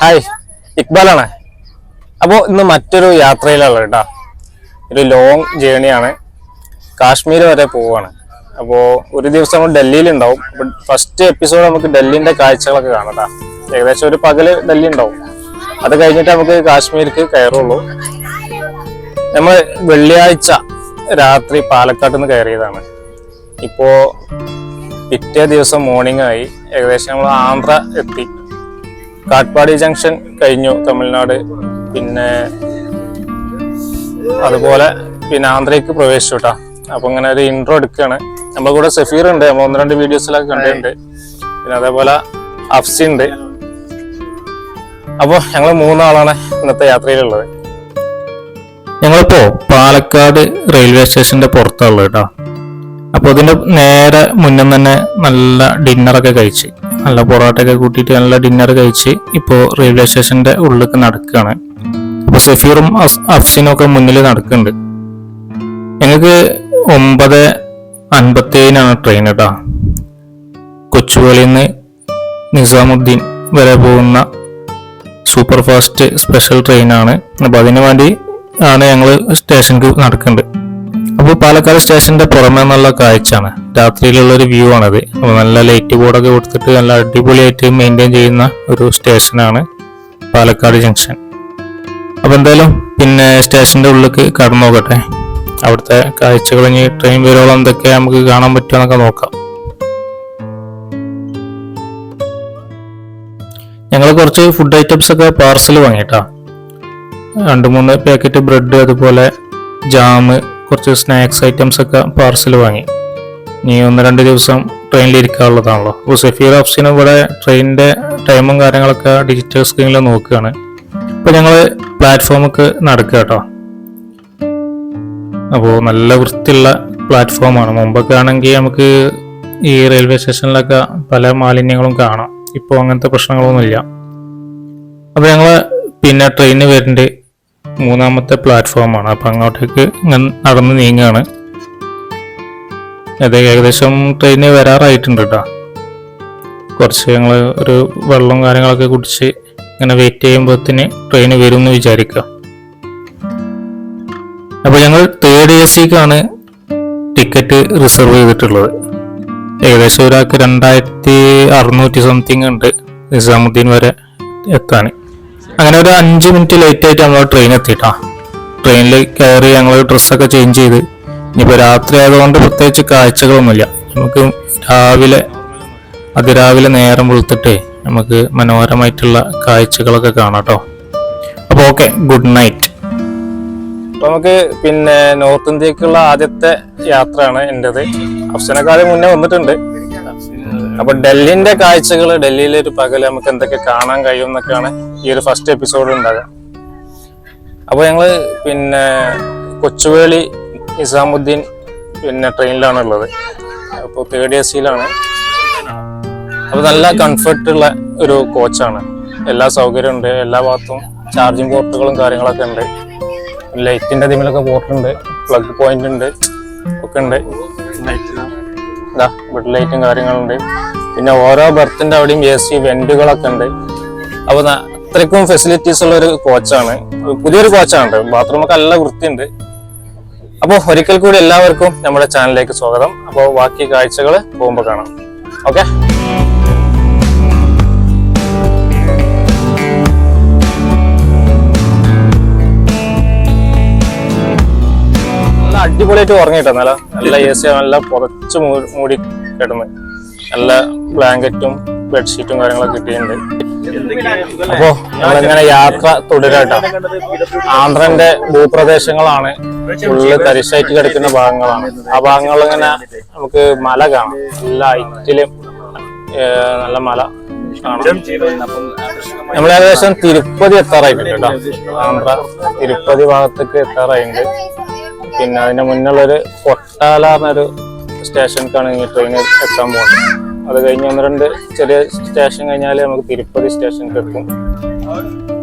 Hi ഇക്ബാലാണ്. അപ്പോൾ ഇന്ന് മറ്റൊരു യാത്രയിലുള്ള കേട്ടോ. ഒരു ലോങ് ജേണിയാണ് കാശ്മീർ വരെ പോവുകയാണ് അപ്പോൾ ഒരു ദിവസം നമ്മൾ ഡൽഹിയിൽ ഉണ്ടാവും ഫസ്റ്റ് എപ്പിസോഡ് നമുക്ക് ഡൽഹിന്റെ കാഴ്ചകളൊക്കെ കാണട്ടാ ട്ടാ. ഏകദേശം ഒരു പകൽ ഡൽഹി ഉണ്ടാവും അത് കഴിഞ്ഞിട്ട് നമുക്ക് കാശ്മീർക്ക് കയറുള്ളൂ. നമ്മൾ വെള്ളിയാഴ്ച രാത്രി പാലക്കാട്ട് നിന്ന് കയറിയതാണ്. ഇപ്പോൾ പിറ്റേ ദിവസം മോർണിംഗ് ആയി. ഏകദേശം നമ്മൾ ആന്ധ്ര എത്തി. കാട്ട്പാടി ജംഗ്ഷൻ കഴിഞ്ഞു തമിഴ്നാട്. പിന്നെ അതുപോലെ പിന്നെ ആന്ധ്രയ്ക്ക് പ്രവേശിച്ചു കേട്ടോ അപ്പൊ ഇങ്ങനെ ഒരു ഇൻട്രോ എടുക്കുകയാണ്. നമ്മുടെ കൂടെ സഫീർ ഉണ്ട്. നമ്മൾ ഒന്ന് രണ്ട് വീഡിയോസിലൊക്കെ കണ്ടിട്ടുണ്ട്. പിന്നെ അതേപോലെ അഫ്സി ഉണ്ട്. അപ്പോൾ ഞങ്ങൾ മൂന്നാളാണ് ഇന്നത്തെ യാത്രയിലുള്ളത്. ഞങ്ങളിപ്പോ പാലക്കാട് റെയിൽവേ സ്റ്റേഷന്റെ പുറത്തുള്ളത് കേട്ടോ അപ്പൊ ഇതിന്റെ നേരെ മുന്നേ തന്നെ നല്ല ഡിന്നറൊക്കെ കഴിച്ച്. നല്ല പൊറോട്ടയൊക്കെ കൂട്ടിയിട്ട് നല്ല ഡിന്നർ കഴിച്ച് ഇപ്പോൾ റെയിൽവേ സ്റ്റേഷന്റെ ഉള്ളിലേക്ക് നടക്കുകയാണ്. അപ്പോൾ സഫീറും അഫ്സിനും ഒക്കെ മുന്നിൽ നടക്കുന്നുണ്ട്. ഞങ്ങൾക്ക് ഒമ്പത് അൻപത്തേഴിനാണ് ട്രെയിൻ കേട്ടോ കൊച്ചുവേളിയിൽ നിന്ന് നിസാമുദ്ദീൻ വരെ പോകുന്ന സൂപ്പർ ഫാസ്റ്റ് സ്പെഷ്യൽ ട്രെയിനാണ് അപ്പോൾ അതിനു വേണ്ടി ആണ് ഞങ്ങൾ സ്റ്റേഷനിൽ നടക്കുന്നുണ്ട്. അപ്പോൾ പാലക്കാട് സ്റ്റേഷന്റെ പുറമേ നല്ല കാഴ്ചയാണ്. രാത്രിയിലുള്ള ഒരു വ്യൂ ആണത്. അപ്പോൾ നല്ല ലൈറ്റ് ബോർഡൊക്കെ കൊടുത്തിട്ട് നല്ല അടിപൊളിയായിട്ട് മെയിന്റെയിൻ ചെയ്യുന്ന ഒരു സ്റ്റേഷനാണ് പാലക്കാട് ജംഗ്ഷൻ അപ്പോൾ എന്തായാലും പിന്നെ സ്റ്റേഷന്റെ ഉള്ളിലേക്ക് കടന്നു നോക്കട്ടെ. അവിടുത്തെ കാഴ്ചകൾ ഇനി ട്രെയിൻ വരുവോളം എന്തൊക്കെ നമുക്ക് കാണാൻ പറ്റുമെന്നൊക്കെ നോക്കാം. ഞങ്ങൾ കുറച്ച് ഫുഡ് ഐറ്റംസ് ഒക്കെ പാർസൽ വാങ്ങിട്ടാ. രണ്ട് മൂന്ന് പാക്കറ്റ് ബ്രെഡ് അതുപോലെ ജാം കുറച്ച് സ്നാക്സ് ഐറ്റംസ് ഒക്കെ പാർസൽ വാങ്ങി. ഇനി ഒന്ന് രണ്ട് ദിവസം ട്രെയിനിൽ ഇരിക്കാനുള്ളതാണല്ലോ. അപ്പോൾ സഫീർ ഓപ്ഷനും ഇവിടെ ട്രെയിനിന്റെ ടൈമും കാര്യങ്ങളൊക്കെ ഡിജിറ്റൽ സ്ക്രീനിൽ നോക്കുകയാണ്. ഇപ്പോൾ ഞങ്ങൾ പ്ലാറ്റ്ഫോമൊക്കെ നടക്കുക കേട്ടോ. അപ്പോൾ നല്ല വൃത്തിയുള്ള പ്ലാറ്റ്ഫോമാണ് മുമ്പൊക്കെ ആണെങ്കിൽ നമുക്ക് ഈ റെയിൽവേ സ്റ്റേഷനിലൊക്കെ പല മാലിന്യങ്ങളും കാണാം. ഇപ്പോൾ അങ്ങനത്തെ പ്രശ്നങ്ങളൊന്നുമില്ല അപ്പോൾ ഞങ്ങൾ പിന്നെ ട്രെയിനിന് വരുന്നുണ്ട് മൂന്നാമത്തെ പ്ലാറ്റ്ഫോമാണ് അപ്പോൾ അങ്ങോട്ടേക്ക് നടന്ന് നീങ്ങുകയാണ്. അത് ഏകദേശം ട്രെയിന് വരാറായിട്ടുണ്ട് കേട്ടോ കുറച്ച് ഞങ്ങൾ ഒരു വെള്ളം കാര്യങ്ങളൊക്കെ കുടിച്ച് ഇങ്ങനെ വെയിറ്റ് ചെയ്യുമ്പോഴത്തേന് ട്രെയിന് വരും എന്ന് വിചാരിക്കുക അപ്പോൾ ഞങ്ങൾ തേർഡ് എ സിക്കാണ് ടിക്കറ്റ് റിസർവ് ചെയ്തിട്ടുള്ളത്. ഏകദേശം ഒരാൾക്ക് രണ്ടായിരത്തി അറുന്നൂറ്റി സംതിങ് ഉണ്ട് നിസാമുദ്ദീൻ വരെ എത്താൻ. അങ്ങനെ ഒരു അഞ്ച് മിനിറ്റ് ലേറ്റ് ആയിട്ട് നമ്മൾ ട്രെയിൻ എത്തിയിട്ടാ ട്രെയിനിൽ കയറി ഞങ്ങൾ ഡ്രസ്സൊക്കെ ചേഞ്ച് ചെയ്ത് ഇനിയിപ്പോൾ രാത്രി ആയതുകൊണ്ട് പ്രത്യേകിച്ച് കാഴ്ചകളൊന്നുമില്ല. നമുക്ക് രാവിലെ അതിരാവിലെ നേരം വെളുത്തിട്ടേ നമുക്ക് മനോഹരമായിട്ടുള്ള കാഴ്ചകളൊക്കെ കാണാം കേട്ടോ അപ്പോൾ ഓക്കെ ഗുഡ് നൈറ്റ്. അപ്പോൾ നമുക്ക് പിന്നെ നോർത്ത് ഇന്ത്യക്കുള്ള ആദ്യത്തെ യാത്രയാണ് എന്റെത് അഫ്സനക്കാലം മുന്നേ വന്നിട്ടുണ്ട്. അപ്പൊ ഡൽഹിന്റെ കാഴ്ചകൾ ഡൽഹിയിലെ ഒരു പകൽ നമുക്ക് എന്തൊക്കെ കാണാൻ കഴിയും എന്നൊക്കെയാണ് ഈ ഒരു ഫസ്റ്റ് എപ്പിസോഡ് ഉണ്ടാകുക അപ്പോൾ ഞങ്ങൾ പിന്നെ കൊച്ചുവേളി നിസാമുദ്ദീൻ പിന്നെ ട്രെയിനിലാണ് ഉള്ളത് അപ്പോൾ തേർഡ് എ സിയിലാണ് അപ്പോൾ നല്ല കംഫർട്ടുള്ള ഒരു കോച്ചാണ്. എല്ലാ സൗകര്യവും ഉണ്ട് എല്ലാ ഭാഗത്തും ചാർജിങ് പോർട്ടുകളും കാര്യങ്ങളൊക്കെ ഉണ്ട്. ലൈറ്റിന്റെ അതിമിലൊക്കെ പോർട്ടുണ്ട് പ്ലഗ് പോയിന്റ് ഉണ്ട് ഒക്കെ ഉണ്ട്. ഇതാ ബെഡ് ലൈറ്റും കാര്യങ്ങളുണ്ട്. പിന്നെ ഓരോ ബർത്തിന്റെ അവിടെയും എ സി വെന്റുകളൊക്കെ ഉണ്ട്. അപ്പോൾ അത്രയ്ക്കും ഫെസിലിറ്റീസ് ഉള്ള ഒരു കോച്ചാണ്. പുതിയൊരു കോച്ചാണ് ബാത്റൂമൊക്കെ നല്ല വൃത്തിയുണ്ട്. അപ്പോൾ ഒരിക്കൽ കൂടി എല്ലാവർക്കും നമ്മുടെ ചാനലിലേക്ക് സ്വാഗതം. അപ്പോൾ ബാക്കി കാഴ്ചകൾ പോകുമ്പോൾ കാണാം. ഓക്കെ? അടിപൊളിയായിട്ട് ഉറങ്ങിയിട്ടോ നല്ല നല്ല എ സി നല്ല പുറച്ച് മൂ- മൂടി കിടന്ന്. നല്ല ബ്ലാങ്കറ്റും ബെഡ്ഷീറ്റും കാര്യങ്ങളൊക്കെ കിട്ടിയിട്ടുണ്ട്. അപ്പോ നമ്മളിങ്ങനെ യാത്ര തുടരട്ടോ. ആന്ധ്രന്റെ ഭൂപ്രദേശങ്ങളാണ് ഫുള്ള് തരിശായിട്ട് കിടക്കുന്ന ഭാഗങ്ങളാണ്. ആ ഭാഗങ്ങളിൽ ഇങ്ങനെ നമുക്ക് മല കാണാം. നല്ല ഐറ്റിലും നല്ല മല നമ്മൾ ഏകദേശം തിരുപ്പതി എത്താറായിട്ടുണ്ട് കേട്ടോ. ആന്ധ്ര തിരുപ്പതി ഭാഗത്തേക്ക് എത്താറായിട്ടുണ്ട്. പിന്നെ അതിന്റെ മുന്നുള്ളൊരു കൊട്ടാല എന്നൊരു സ്റ്റേഷനിലേക്കാണ് ഈ ട്രെയിൻ എത്താൻ പോകുന്നത്. അത് കഴിഞ്ഞ് ഒന്ന് രണ്ട് ചെറിയ സ്റ്റേഷൻ കഴിഞ്ഞാൽ നമുക്ക് തിരുപ്പതി സ്റ്റേഷനിലേക്ക്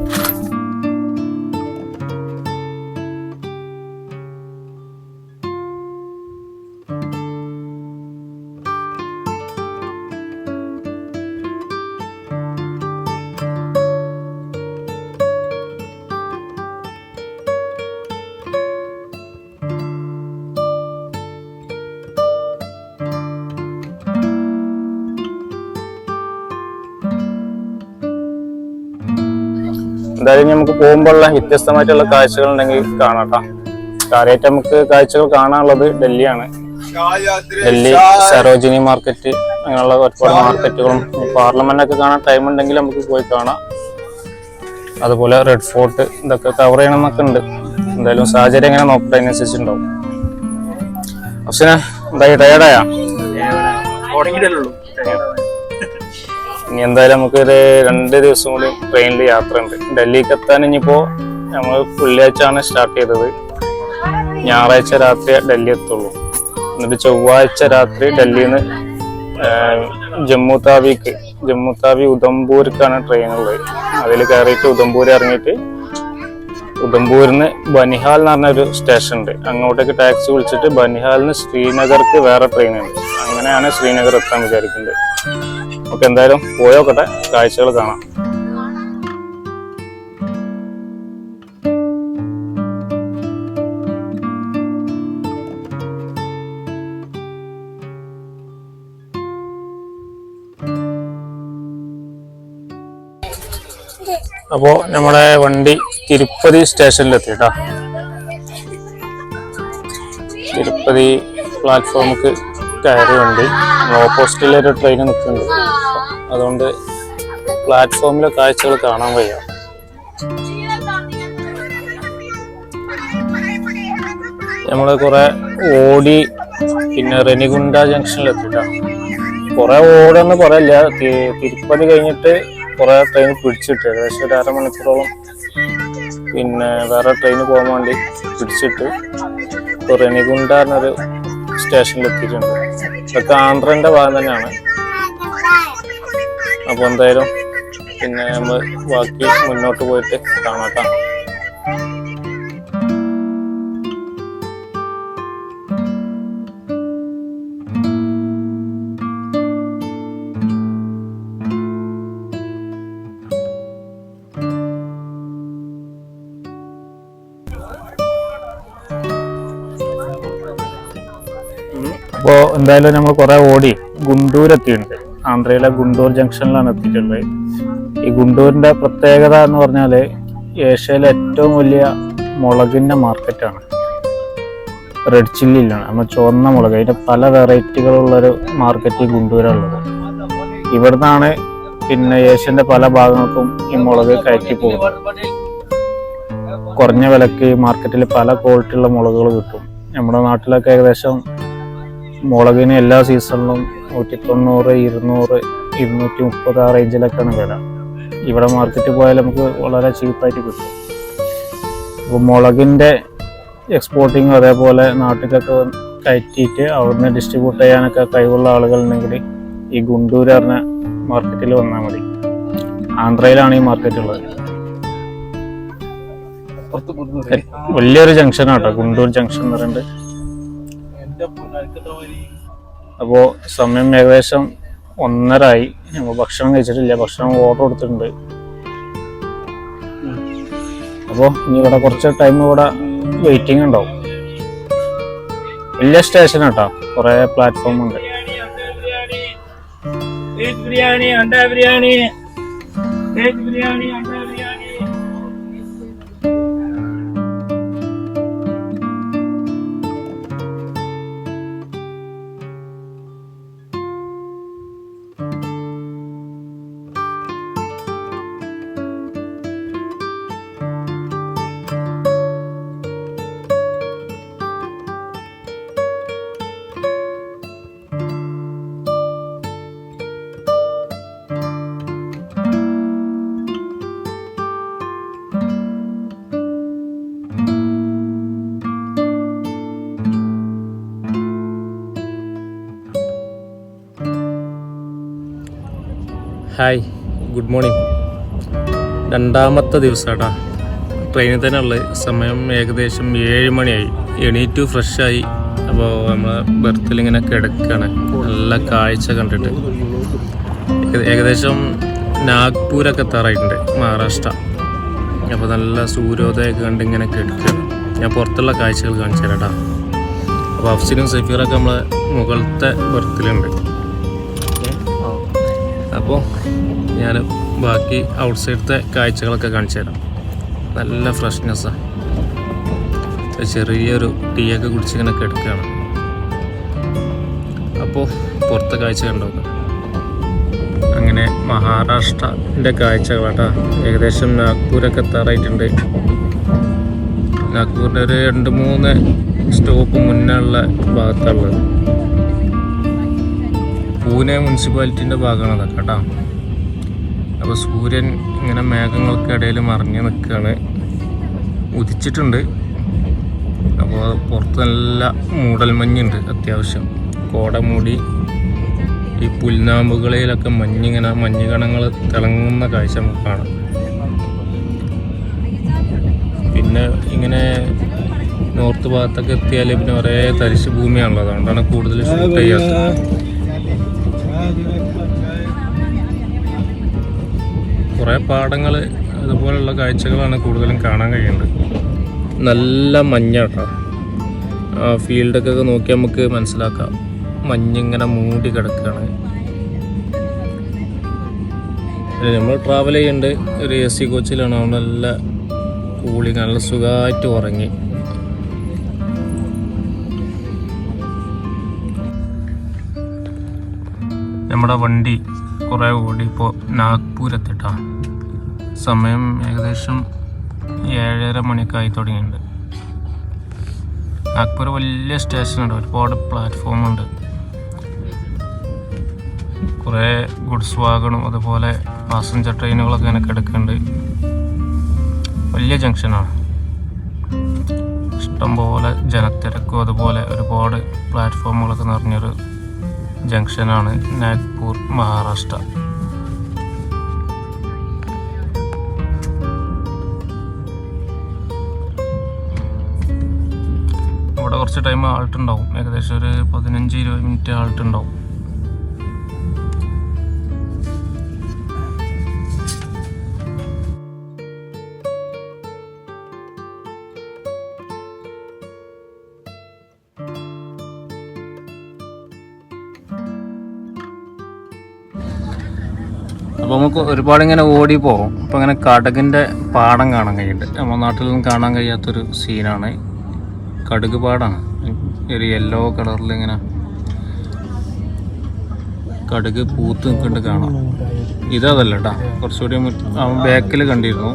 എന്തായാലും നമുക്ക് പോകുമ്പോഴുള്ള വ്യത്യസ്തമായിട്ടുള്ള കാഴ്ചകൾ ഉണ്ടെങ്കിൽ കാണാട്ടോ കാര്യമായിട്ട് നമുക്ക് കാഴ്ചകൾ കാണാനുള്ളത് ഡൽഹിയാണ്. ഡൽഹി സരോജിനി മാർക്കറ്റ് അങ്ങനെയുള്ള ഒരുപാട് മാർക്കറ്റുകളും പാർലമെന്റ് ഒക്കെ കാണാൻ ടൈം ഉണ്ടെങ്കിൽ നമുക്ക് പോയി കാണാം. അതുപോലെ റെഡ് ഫോർട്ട് ഇതൊക്കെ കവർ ചെയ്യണം എന്നൊക്കെ ഉണ്ട്. എന്തായാലും സാഹചര്യം എങ്ങനെ നോക്കട്ടെ അതിനനുസരിച്ചുണ്ടാവും പക്ഷേ എന്തായി ടയർഡായാ ഇനി എന്തായാലും നമുക്കൊരു രണ്ട് ദിവസം കൂടി ട്രെയിനിൽ യാത്ര ഉണ്ട് ഡൽഹിക്ക് എത്താൻ ഇനിയിപ്പോ നമ്മൾ വെള്ളിയാഴ്ചയാണ് സ്റ്റാർട്ട് ചെയ്തത്. ഞായറാഴ്ച രാത്രി ഡൽഹി എത്തുള്ളൂ. എന്നിട്ട് ചൊവ്വാഴ്ച രാത്രി ഡൽഹിയിൽ നിന്ന് ജമ്മു താവിക്ക് ജമ്മു താവി ഉദംപൂർക്കാണ് ട്രെയിൻ ഉള്ളത്. അതിൽ കയറിയിട്ട് ഉദംപൂർ ഇറങ്ങിയിട്ട് ഉദംപൂരിൽ നിന്ന് ബനിഹാൽ എന്ന് പറഞ്ഞൊരു സ്റ്റേഷൻ ഉണ്ട്. അങ്ങോട്ടേക്ക് ടാക്സി വിളിച്ചിട്ട് ബനിഹാലിൽ നിന്ന് ശ്രീനഗർക്ക് വേറെ ട്രെയിൻ ഉണ്ട്. അങ്ങനെയാണ് ശ്രീനഗർ എത്താൻ വിചാരിക്കുന്നത്. നമുക്ക് എന്തായാലും പോയോക്കട്ടെ കാഴ്ചകൾ കാണാം. അപ്പോ നമ്മുടെ വണ്ടി തിരുപ്പതി സ്റ്റേഷനിലെത്തി കേട്ടോ. തിരുപ്പതി പ്ലാറ്റ്ഫോമിക്ക് കയറി വണ്ടി. ഓപ്പോസിറ്റിലൊരു ട്രെയിൻ നിൽക്കുന്നുണ്ട് അതുകൊണ്ട് പ്ലാറ്റ്ഫോമിലെ കാഴ്ചകൾ കാണാൻ വയ്യ. നമ്മൾ കുറെ ഓടി പിന്നെ റെനിഗുണ്ട ജംഗ്ഷനിലെത്തിട്ടാ കുറെ ഓടെന്ന് പറയല്ല തിരുപ്പതി കഴിഞ്ഞിട്ട് കുറെ ട്രെയിൻ പിടിച്ചിട്ട് ഏകദേശം ഒരു അരമണിക്കൂറോളം പിന്നെ വേറെ ട്രെയിൻ പോകാൻ വേണ്ടി പിടിച്ചിട്ട് ഇപ്പൊ റെനിഗുണ്ട എന്നൊരു സ്റ്റേഷനിൽ എത്തിയിട്ടുണ്ട്. ഇതൊക്കെ ആന്ധ്രന്റെ ഭാഗം തന്നെയാണ്. അപ്പൊ എന്തായാലും പിന്നെ നമ്മൾ ബാക്കി മുന്നോട്ട് പോയിട്ട് കാണാട്ടാം. അപ്പോൾ എന്തായാലും നമ്മൾ കുറേ ഓടി ഗുണ്ടൂർ എത്തിയിട്ടുണ്ട് ആന്ധ്രയിലെ ഗുണ്ടൂർ ജംഗ്ഷനിലാണ് എത്തിയിട്ടുള്ളത്. ഈ ഗുണ്ടൂരിന്റെ പ്രത്യേകത എന്ന് പറഞ്ഞാൽ ഏഷ്യയിലെ ഏറ്റവും വലിയ മുളകിന്റെ മാർക്കറ്റാണ്. റെഡ് ചില്ലിയിലാണ് നമ്മൾ ചുവന്ന മുളക്. അതിന്റെ പല വെറൈറ്റികളുള്ളൊരു മാർക്കറ്റ് ഈ ഗുണ്ടൂരുള്ളത് ഇവിടുന്നാണ് പിന്നെ ഏഷ്യന്റെ പല ഭാഗങ്ങൾക്കും ഈ മുളക് കയറ്റി പോകുന്നത്. കുറഞ്ഞ വിലക്ക് മാർക്കറ്റിൽ പല ക്വാളിറ്റിയുള്ള മുളകുകൾ കിട്ടും. നമ്മുടെ നാട്ടിലൊക്കെ ഏകദേശം മുളകിന് എല്ലാ സീസണിലും നൂറ്റി തൊണ്ണൂറ് ഇരുന്നൂറ് ഇരുന്നൂറ്റി മുപ്പത് ആ റേഞ്ചിലൊക്കെയാണ് വില. ഇവിടെ മാർക്കറ്റിൽ പോയാൽ നമുക്ക് വളരെ ചീപ്പായിട്ട് കിട്ടും. അപ്പോൾ മുളകിന്റെ എക്സ്പോർട്ടിങ് അതേപോലെ നാട്ടിലൊക്കെ കയറ്റിയിട്ട് അവിടുന്ന് ഡിസ്ട്രിബ്യൂട്ട് ചെയ്യാനൊക്കെ കഴിവുള്ള ആളുകളുണ്ടെങ്കിൽ ഈ ഗുണ്ടൂർ പറഞ്ഞ മാർക്കറ്റിൽ വന്നാൽ മതി. ആന്ധ്രയിലാണ് ഈ മാർക്കറ്റ് ഉള്ളത്. വലിയൊരു ജംഗ്ഷനാട്ടോ ഗുണ്ടൂർ ജംഗ്ഷൻ എന്ന് പറയുന്നത്. അപ്പോ സമയം ഏകദേശം ഒന്നരായി. ഞങ്ങൾ ഭക്ഷണം കഴിച്ചിട്ടില്ല. ഭക്ഷണം ഓർഡർ കൊടുത്തിട്ടുണ്ട്. അപ്പോ ഇനി ഇവിടെ കുറച്ച് ടൈം ഇവിടെ വെയിറ്റിംഗ് ഉണ്ടാവും. വലിയ സ്റ്റേഷൻ കേട്ടോ കുറേ പ്ലാറ്റ്ഫോം ഉണ്ട്. Biryani biryani biryani hi good morning രണ്ടാമത്തെ ദിവസമാട്ടാ ട്രെയിനിൽ തന്നെ ഉള്ളത് സമയം ഏകദേശം ഏഴ് മണിയായി. എണീറ്റു ഫ്രഷായി അപ്പോൾ നമ്മൾ ബെർത്തിൽ ഇങ്ങനെ കിടക്കുകയാണ് നല്ല കാഴ്ച കണ്ടിട്ട്. ഏകദേശം നാഗ്പൂരൊക്കെ എത്താറായിട്ടുണ്ട്. മഹാരാഷ്ട്ര. അപ്പോൾ നല്ല സൂര്യോദയമൊക്കെ കണ്ട് ഇങ്ങനെ കിടക്കുകയാണ് ഞാൻ പുറത്തുള്ള കാഴ്ചകൾ കാണിച്ചു തരാം കേട്ടോ അപ്പോൾ അഫ്സിനും സഫീറൊക്കെ നമ്മളെ മുകളിലത്തെ ബർത്തിലുണ്ട് അപ്പോൾ ഞാൻ ബാക്കി ഔട്ട് സൈഡത്തെ കാഴ്ചകളൊക്കെ കാണിച്ചു തരാം. നല്ല ഫ്രഷ്നെസ്സാണ് ചെറിയൊരു ടീയൊക്കെ കുടിച്ചിങ്ങനെ കിടക്കുകയാണ്. അപ്പോൾ പുറത്തെ കാഴ്ച കണ്ടോക്കാം അങ്ങനെ മഹാരാഷ്ട്രന്റെ കാഴ്ചകളാട്ടാ. ഏകദേശം നാഗ്പൂരൊക്കെ എത്താറായിട്ടുണ്ട്. നാഗ്പൂരിന്റെ ഒരു രണ്ട് മൂന്ന് സ്റ്റോപ്പ് മുന്നേ ഉള്ള ഭാഗത്തുള്ളത് പൂനെ മുനിസിപ്പാലിറ്റിന്റെ ഭാഗമാണ് അതൊക്കെ കേട്ടോ. അപ്പോൾ സൂര്യൻ ഇങ്ങനെ മേഘങ്ങൾക്കിടയിൽ മറിഞ്ഞ് നിൽക്കുകയാണ്. ഉദിച്ചിട്ടുണ്ട്. അപ്പോൾ പുറത്ത് നല്ല മൂടൽമഞ്ഞുണ്ട് അത്യാവശ്യം. കോട മൂടി ഈ പുൽനാമ്പുകളിലൊക്കെ മഞ്ഞിങ്ങനെ മഞ്ഞ് കണങ്ങൾ തിളങ്ങുന്ന കാഴ്ച നമുക്ക് കാണാം. പിന്നെ ഇങ്ങനെ നോർത്ത് ഭാഗത്തൊക്കെ എത്തിയാൽ പിന്നെ ഒരേ തരിശ് ഭൂമിയാണല്ലോ അതുകൊണ്ടാണ് കൂടുതൽ ഷൂട്ട് ചെയ്യാത്തത്. കുറേ പാടങ്ങൾ അതുപോലുള്ള കാഴ്ചകളാണ് കൂടുതലും കാണാൻ കഴിയുന്നത്. നല്ല മഞ്ഞാട്ടോ. ആ ഫീൽഡൊക്കെ നോക്കി നമുക്ക് മനസ്സിലാക്കാം. മഞ്ഞിങ്ങനെ മൂടി കിടക്കുകയാണ് നമ്മൾ ട്രാവൽ ചെയ്യുന്നുണ്ട് ഒരു എ സി കോച്ചിലാണ്. അവിടെ നല്ല കൂളി നല്ല സുഖമായിട്ട് ഉറങ്ങി. നമ്മുടെ വണ്ടി കുറേ ഓടി ഇപ്പോൾ നാഗ്പൂർ സമയം ഏകദേശം ഏഴര മണിക്കായി തുടങ്ങിയിട്ടുണ്ട്. നാഗ്പൂർ വലിയ സ്റ്റേഷനുണ്ട് ഒരുപാട് പ്ലാറ്റ്ഫോം ഉണ്ട് കുറേ ഗുഡ്സ് വാഗണും അതുപോലെ പാസഞ്ചർ ട്രെയിനുകളൊക്കെ ഇങ്ങനെ കിടക്കുന്നുണ്ട്. വലിയ ജംഗ്ഷനാണ്. ഇഷ്ടംപോലെ ജനത്തിരക്കും അതുപോലെ ഒരുപാട് പ്ലാറ്റ്ഫോമുകളൊക്കെ നിറഞ്ഞൊരു ജംഗ്ഷനാണ് നാഗ്പൂർ മഹാരാഷ്ട്ര. ഇവിടെ കുറച്ച് ടൈം ആൾട്ടുണ്ടാവും. ഏകദേശം ഒരു പതിനഞ്ച് ഇരുപത് മിനിറ്റ് ആൾട്ടുണ്ടാവും. നമുക്ക് ഒരുപാട് ഇങ്ങനെ ഓടി പോകും. അപ്പോൾ ഇങ്ങനെ കടകിന്റെ പാടം കാണാൻ കഴിയുന്നുണ്ട്. നമ്മുടെ നാട്ടിലൊന്നും കാണാൻ കഴിയാത്തൊരു സീനാണ് കടുക് പാടാണ് ഒരു യെല്ലോ കളറിൽ ഇങ്ങനെ കടുക് പൂത്ത് നിൽക്കുന്നുണ്ട് കാണാം. ഇതല്ല കേട്ടാ കുറച്ചുകൂടി അവൻ ബാക്കിൽ കണ്ടിരുന്നു.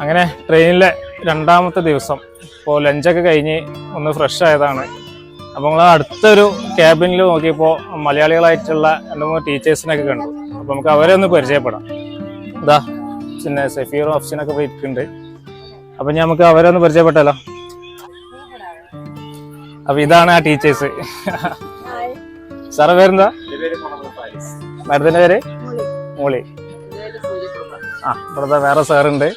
അങ്ങനെ ട്രെയിനിലെ രണ്ടാമത്തെ ദിവസം. ഇപ്പോൾ ലഞ്ചൊക്കെ കഴിഞ്ഞ് ഒന്ന് ഫ്രഷ് ആയതാണ്. അപ്പോൾ നമ്മൾ അടുത്തൊരു ക്യാബിനിൽ നോക്കിയപ്പോൾ മലയാളികളായിട്ടുള്ള രണ്ട് മൂന്ന് ടീച്ചേഴ്സിനൊക്കെ കണ്ടു. അപ്പോൾ നമുക്ക് അവരെ ഒന്ന് പരിചയപ്പെടാം. ഇതാ പിന്നെ സഫീറും അഫ്സിനൊക്കെ പോയിട്ടുണ്ട് അപ്പം നമുക്ക് അവരെ ഒന്ന് പരിചയപ്പെട്ടല്ലോ. അപ്പം ഇതാണ് ആ ടീച്ചേഴ്സ് സാറേ പേരെന്താ? മാഡത്തിന്റെ പേര്? മോളി. ആ ഇവിടുത്തെ വേറെ സാറുണ്ട്.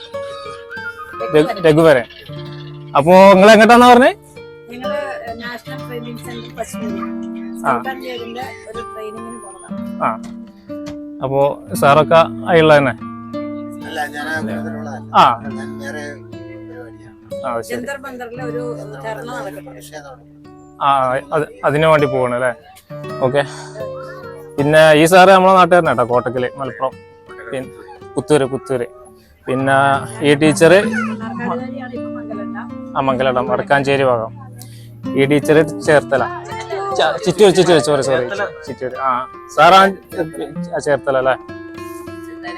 രഘു- രഘുവരൻ. അപ്പോൾ നിങ്ങൾ എങ്ങോട്ടാന്നാ പറഞ്ഞേ? നാഷണൽ ട്രെയിനിങ് സെന്റർ ഒരു ട്രെയിനിങ്ങിന് പോകണം ആ. അപ്പോ സാറൊക്കെ അയുള്ള തന്നെ അല്ല? ഞാൻ കൂടുതലുള്ളതല്ല ആ ആ അതിനു വേണ്ടി പോവാണ് അല്ലേ? ഓക്കെ. പിന്നെ ഈ സാറ് നമ്മളെ നാട്ടുകാരനാ കേട്ടോ കോട്ടക്കൽ മലപ്പുറം. പിന്നെ പുത്തൂര് പുത്തൂര്. പിന്നെ ഈ ടീച്ചർ ആ മംഗലടം വടക്കാഞ്ചേരി ഭാഗം. ഈ teacher Cherthala. Chittur Chittur sorry sorry Chittur ആ സാറാ ചേർത്തല അല്ലേ?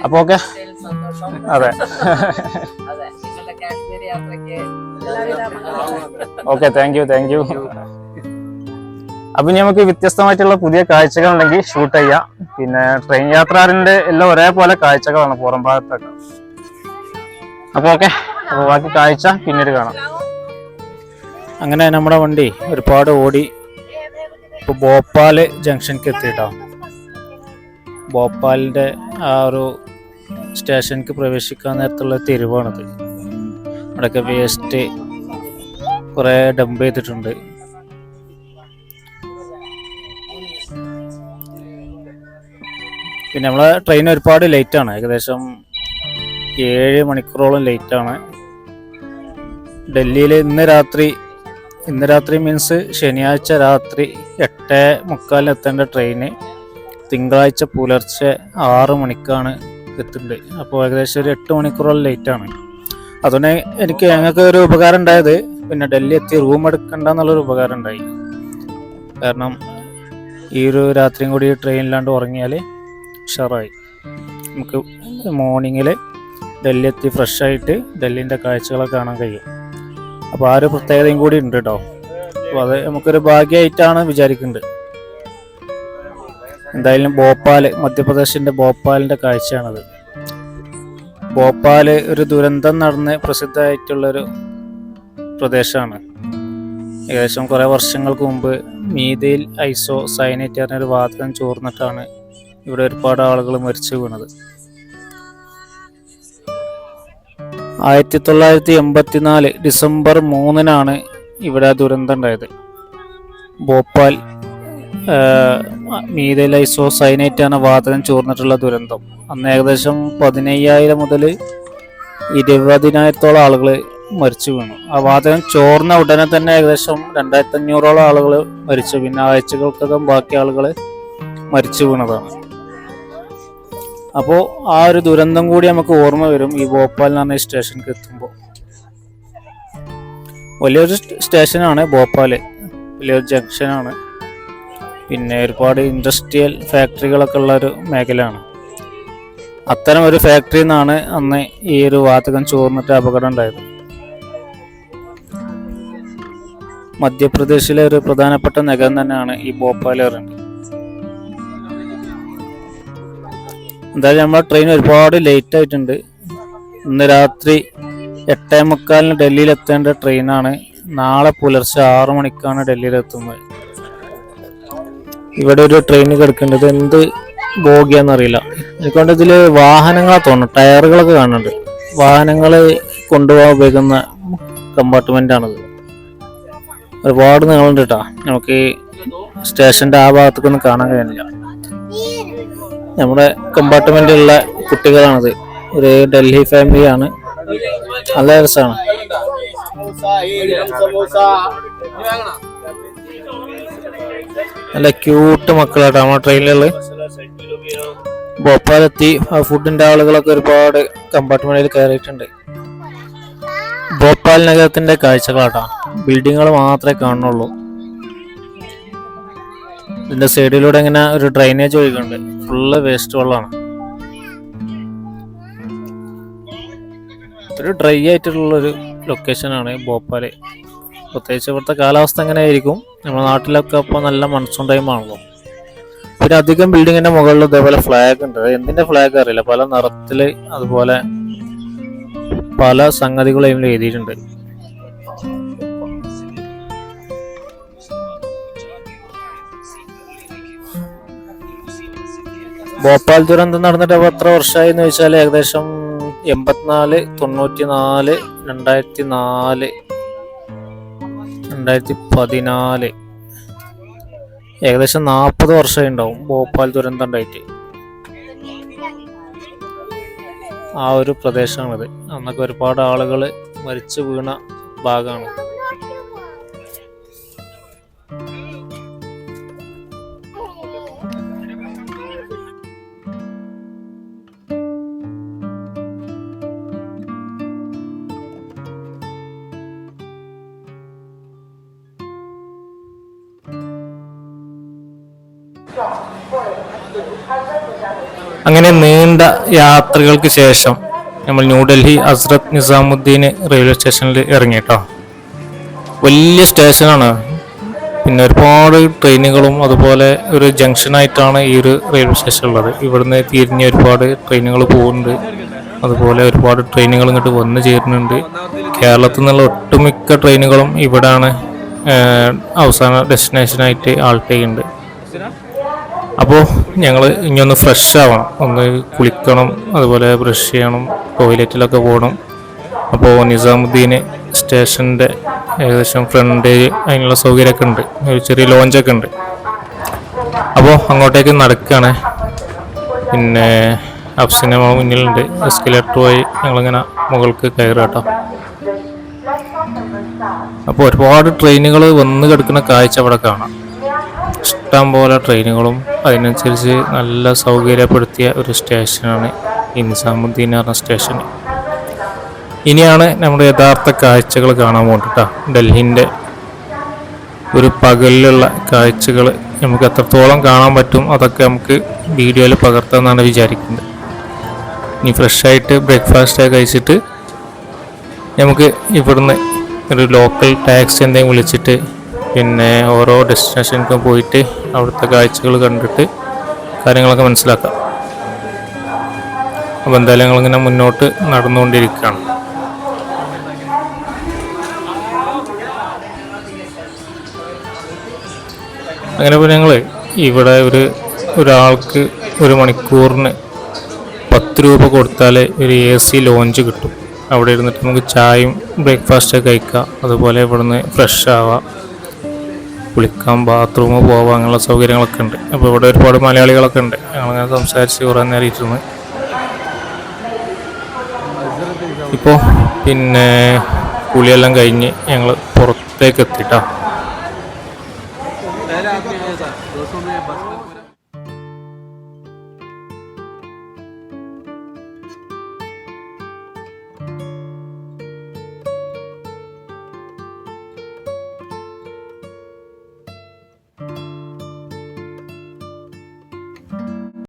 അപ്പൊ ഓക്കെ. അതെ. Okay thank you thank you അപ്പൊ ഇനി നമുക്ക് വ്യത്യസ്തമായിട്ടുള്ള പുതിയ കാഴ്ചകൾ ഉണ്ടെങ്കിൽ ഷൂട്ട് ചെയ്യാം. പിന്നെ ട്രെയിൻ യാത്രാറിന്റെ എല്ലാം ഒരേപോലെ കാഴ്ചകളാണ് പുറം ഭാഗത്തൊക്കെ. അപ്പൊ ഓക്കെ. അപ്പൊ ബാക്കി കാഴ്ച പിന്നീട് കാണാം. അങ്ങനെ നമ്മുടെ വണ്ടി ഒരുപാട് ഓടി ഇപ്പൊ ഭോപ്പാൽ ജംഗ്ഷനിക്ക് എത്തിയിട്ടോ. ഭോപ്പാലിന്റെ ആ ഒരു സ്റ്റേഷനിക്ക് പ്രവേശിക്കാൻ നേരത്തുള്ള തെരുവാണിത്. അവിടെയൊക്കെ വേസ്റ്റ് കുറെ ഡംപ് ചെയ്തിട്ടുണ്ട്. പിന്നെ നമ്മളെ ട്രെയിൻ ഒരുപാട് ലേറ്റ് ആണ്. ഏകദേശം ഏഴ് മണിക്കൂറോളം ലേറ്റ് ആണ്. ഡൽഹിയിൽ ഇന്ന് രാത്രി ഇന്ന് രാത്രി മീൻസ് ശനിയാഴ്ച രാത്രി എട്ട് മുക്കാലിന് എത്തേണ്ട ട്രെയിന് തിങ്കളാഴ്ച പുലർച്ചെ ആറ് മണിക്കാണ് എത്തുന്നത് അപ്പോൾ ഏകദേശം ഒരു എട്ട് മണിക്കൂറോളം ലേറ്റാണ് അതുകൊണ്ട് എനിക്ക് ഞങ്ങൾക്ക് ഒരു ഉപകാരം ഉണ്ടായത് പിന്നെ ഡൽഹി എത്തി റൂം എടുക്കണ്ട എന്നുള്ളൊരു ഉപകാരം ഉണ്ടായി. കാരണം ഈ ഒരു രാത്രിയും കൂടി ട്രെയിനിലാണ്ട് ഉറങ്ങിയാൽ ഉഷാറായി. നമുക്ക് മോർണിംഗിൽ ഡൽഹി എത്തി ഫ്രഷ് ആയിട്ട് ഡൽഹിന്റെ കാഴ്ചകളൊക്കെ കാണാൻ കഴിയും. അപ്പോൾ ആ ഒരു പ്രത്യേകതയും കൂടി ഉണ്ട് കേട്ടോ അപ്പോൾ അത് നമുക്കൊരു ഭാഗ്യമായിട്ടാണ് വിചാരിക്കുന്നത് എന്തായാലും ഭോപ്പാൽ മധ്യപ്രദേശിന്റെ ഭോപ്പാലിന്റെ കാഴ്ചയാണത്. ഭോപ്പാൽ ഒരു ദുരന്തം നടന്ന് പ്രസിദ്ധമായിട്ടുള്ളൊരു പ്രദേശമാണ് ഏകദേശം കുറേ വർഷങ്ങൾക്ക് മുമ്പ് മീതയിൽ ഐസോ സൈനൈറ്റ് പറഞ്ഞൊരു വാതകം ചോർന്നിട്ടാണ് ഇവിടെ ഒരുപാട് ആളുകൾ മരിച്ചു വീണത്. ആയിരത്തി തൊള്ളായിരത്തി എൺപത്തിനാല് ഡിസംബർ മൂന്നിനാണ് ഇവിടെ ദുരന്തം ഉണ്ടായത്. ഭോപ്പാൽ മീതയിൽ ഐസോ സൈനൈറ്റ് ആണ് വാതകം ചോർന്നിട്ടുള്ള ദുരന്തം. അന്ന് ഏകദേശം പതിനയ്യായിരം മുതൽ ഇരുപതിനായിരത്തോളം ആളുകൾ മരിച്ചു വീണു. ആ വാതകം ചോർന്ന ഉടനെ തന്നെ ഏകദേശം രണ്ടായിരത്തി അഞ്ഞൂറോളം ആളുകൾ മരിച്ചു. പിന്നെ ആഴ്ചകൾക്കകം ബാക്കി ആളുകൾ മരിച്ചു വീണതാണ്. അപ്പോൾ ആ ഒരു ദുരന്തം കൂടി നമുക്ക് ഓർമ്മ വരും ഈ ഭോപ്പാൽ എന്ന് പറഞ്ഞ സ്റ്റേഷനിൽ എത്തുമ്പോൾ വലിയൊരു സ്റ്റ- സ്റ്റേഷനാണ് ഭോപ്പാൽ. വലിയൊരു ജംഗ്ഷനാണ്. പിന്നെ ഒരുപാട് ഇൻഡസ്ട്രിയൽ ഫാക്ടറികളൊക്കെ ഉള്ള ഒരു മേഖലയാണ്. അത്തരം ഒരു ഫാക്ടറിയിൽ നിന്നാണ് അന്ന് ഈ ഒരു വാതകം ചോർന്നിട്ട് അപകടം ഉണ്ടായത്. മധ്യപ്രദേശിലെ ഒരു പ്രധാനപ്പെട്ട നഗരം തന്നെയാണ് ഈ ഭോപ്പാൽ പറയുന്നത്. എന്തായാലും നമ്മുടെ ട്രെയിൻ ഒരുപാട് ലേറ്റ് ആയിട്ടുണ്ട്. ഇന്ന് രാത്രി എട്ടേ മുക്കാലിന് ഡൽഹിയിൽ എത്തേണ്ട ട്രെയിനാണ് നാളെ പുലർച്ചെ ആറു മണിക്കാണ് ഡൽഹിയിൽ എത്തുന്നത്. ഇവിടെ ഒരു ട്രെയിൻ കിടക്കേണ്ടത് എന്ത് ബോഗിയാന്നറിയില്ല എനിക്കൊണ്ട് ഇതിൽ വാഹനങ്ങളെ തോന്നുന്നു. ടയറുകളൊക്കെ കാണുന്നുണ്ട്. വാഹനങ്ങൾ കൊണ്ടുപോകാൻ ഉപയോഗിക്കുന്ന കമ്പാർട്ട്മെന്റ് ആണിത്. ഒരുപാട് നീളുണ്ട് കേട്ടോ നമുക്ക് സ്റ്റേഷന്റെ ആ ഭാഗത്തേക്കൊന്നും കാണാൻ കഴിയുന്നില്ല. നമ്മുടെ കമ്പാർട്ട്മെന്റിലുള്ള കുട്ടികളാണത്. ഒരു ഡൽഹി ഫാമിലിയാണ് നല്ല രസമാണ് നല്ല ക്യൂട്ട് മക്കളാട്ടോ നമ്മുടെ ട്രെയിനിലുള്ള ഭോപ്പാലെത്തി. ഫുഡിന്റെ ആളുകളൊക്കെ ഒരുപാട് കമ്പാർട്ട്മെന്റിൽ കയറിയിട്ടുണ്ട്. ഭോപ്പാൽ നഗരത്തിന്റെ കാഴ്ചകളാട്ടോ. ബിൽഡിങ്ങുകൾ മാത്രമേ കാണുന്നുള്ളൂ. ഇതിന്റെ സൈഡിലൂടെ ഇങ്ങനെ ഒരു ഡ്രൈനേജ് ഒഴുകുന്നുണ്ട്. ഫുള്ള് വേസ്റ്റ് വെള്ളമാണ്. ഒരു ഡ്രൈ ആയിട്ടുള്ള ഒരു ലൊക്കേഷനാണ് ഭോപ്പാൽ. പ്രത്യേകിച്ച് ഇവിടുത്തെ കാലാവസ്ഥ എങ്ങനെ ആയിരിക്കും നമ്മുടെ നാട്ടിലൊക്കെ ഇപ്പോൾ നല്ല മൺസൂൺ ടൈം ആണല്ലോ. പിന്നെ അധികം ബിൽഡിങ്ങിന്റെ മുകളിൽ ഇതേപോലെ ഫ്ലാഗ് ഉണ്ട്. എന്തിന്റെ ഫ്ലാഗ് അറിയില്ല. പല നിറത്തിൽ അതുപോലെ പല സംഗതികളും ഇതിൽ എഴുതിയിട്ടുണ്ട്. ഭോപ്പാൽ ദുരന്തം നടന്നിട്ട് അപ്പോൾ എത്ര വർഷമായി എന്ന് ചോദിച്ചാൽ ഏകദേശം എൺപത്തിനാല് തൊണ്ണൂറ്റി നാല് രണ്ടായിരത്തി നാല് രണ്ടായിരത്തി പതിനാല് ഏകദേശം നാൽപ്പത് വർഷമായി ഉണ്ടാവും ഭോപ്പാൽ ദുരന്തം ഉണ്ടായിട്ട്. ആ ഒരു പ്രദേശമാണിത് അന്നൊക്കെ ഒരുപാട് ആളുകൾ മരിച്ചു വീണ ഭാഗമാണ് അങ്ങനെ നീണ്ട യാത്രകൾക്ക് ശേഷം നമ്മൾ ന്യൂഡൽഹി ഹസ്രത് നിസാമുദ്ദീൻ റെയിൽവേ സ്റ്റേഷനിൽ ഇറങ്ങി കേട്ടോ വലിയ സ്റ്റേഷനാണ് പിന്നെ ഒരുപാട് ട്രെയിനുകളും അതുപോലെ ഒരു ജംഗ്ഷനായിട്ടാണ് ഈ ഒരു റെയിൽവേ സ്റ്റേഷൻ ഉള്ളത്. ഇവിടുന്ന് തിരിഞ്ഞ് ഒരുപാട് ട്രെയിനുകൾ പോകുന്നുണ്ട് അതുപോലെ ഒരുപാട് ട്രെയിനുകൾ ഇങ്ങോട്ട് വന്നു ചേരുന്നുണ്ട്. കേരളത്തിൽ നിന്നുള്ള ഒട്ടുമിക്ക ട്രെയിനുകളും ഇവിടാണ് അവസാന ഡെസ്റ്റിനേഷനായിട്ട് ആൾട്ട് അപ്പോൾ ഞങ്ങൾ ഇനി ഒന്ന് ഫ്രഷ് ആവണം. ഒന്ന് കുളിക്കണം അതുപോലെ ബ്രഷ് ചെയ്യണം ടോയ്ലറ്റിലൊക്കെ പോകണം. അപ്പോൾ നിസാമുദ്ദീൻ സ്റ്റേഷന്റെ ഏകദേശം ഫ്രണ്ട് അതിനുള്ള സൗകര്യമൊക്കെ ഉണ്ട്. ഒരു ചെറിയ ലോഞ്ചൊക്കെ ഉണ്ട്. അപ്പോൾ അങ്ങോട്ടേക്ക് നടക്കുകയാണ് പിന്നെ അഫ്സിന് മുന്നിലുണ്ട്. എസ്കലേറ്റർ പോയി ഞങ്ങളിങ്ങനെ മുകൾക്ക് കയറുക കേട്ടോ. അപ്പോൾ ഒരുപാട് ട്രെയിനുകൾ വന്ന് കിടക്കുന്ന കാഴ്ച അവിടെ കാണാം. ഇഷ്ടം പോലെ ട്രെയിനുകളും അതിനനുസരിച്ച് നല്ല സൗകര്യപ്പെടുത്തിയ ഒരു സ്റ്റേഷനാണ് എന്ന് പറഞ്ഞ സ്റ്റേഷൻ ഇനിയാണ് നമ്മുടെ യഥാർത്ഥ കാഴ്ചകൾ കാണാൻ പോകുന്നത് ഡൽഹിന്റെ ഒരു പകലിലുള്ള കാഴ്ചകൾ നമുക്ക് എത്രത്തോളം കാണാൻ പറ്റും അതൊക്കെ നമുക്ക് വീഡിയോയിൽ പകർത്താമെന്നാണ് വിചാരിക്കുന്നത്. ഇനി ഫ്രഷായിട്ട് ബ്രേക്ക്ഫാസ്റ്റ് കഴിച്ചിട്ട് നമുക്ക് ഇവിടുന്ന് ഒരു ലോക്കൽ ടാക്സി എന്തെങ്കിലും വിളിച്ചിട്ട് പിന്നെ ഓരോ ഡെസ്റ്റിനേഷനിലേക്കും പോയിട്ട് അവിടുത്തെ കാഴ്ചകൾ കണ്ടിട്ട് കാര്യങ്ങളൊക്കെ മനസ്സിലാക്കാം. അപ്പോൾ എന്തായാലും ഞങ്ങളിങ്ങനെ മുന്നോട്ട് നടന്നുകൊണ്ടിരിക്കുകയാണ്. അങ്ങനെ ഇപ്പോൾ ഞങ്ങൾ ഇവിടെ ഒരു ഒരാൾക്ക് ഒരു മണിക്കൂറിന് പത്ത് രൂപ കൊടുത്താൽ ഒരു എ സി ലോഞ്ച് കിട്ടും. അവിടെ ഇരുന്നിട്ട് നമുക്ക് ചായയും ബ്രേക്ക്ഫാസ്റ്റൊക്കെ കഴിക്കാം. അതുപോലെ ഇവിടുന്ന് ഫ്രഷ് ആവാം. കുളിക്കാം ബാത്റൂം പോവാം അങ്ങനെയുള്ള സൗകര്യങ്ങളൊക്കെ ഉണ്ട്. അപ്പോൾ ഇവിടെ ഒരുപാട് മലയാളികളൊക്കെ ഉണ്ട്. ഞങ്ങളങ്ങനെ സംസാരിച്ച് കുറേ നേരം ഇരുന്ന്. ഇപ്പോൾ പിന്നെ കുളിയെല്ലാം കഴിഞ്ഞ് ഞങ്ങൾ പുറത്തേക്ക് എത്തിട്ടാ.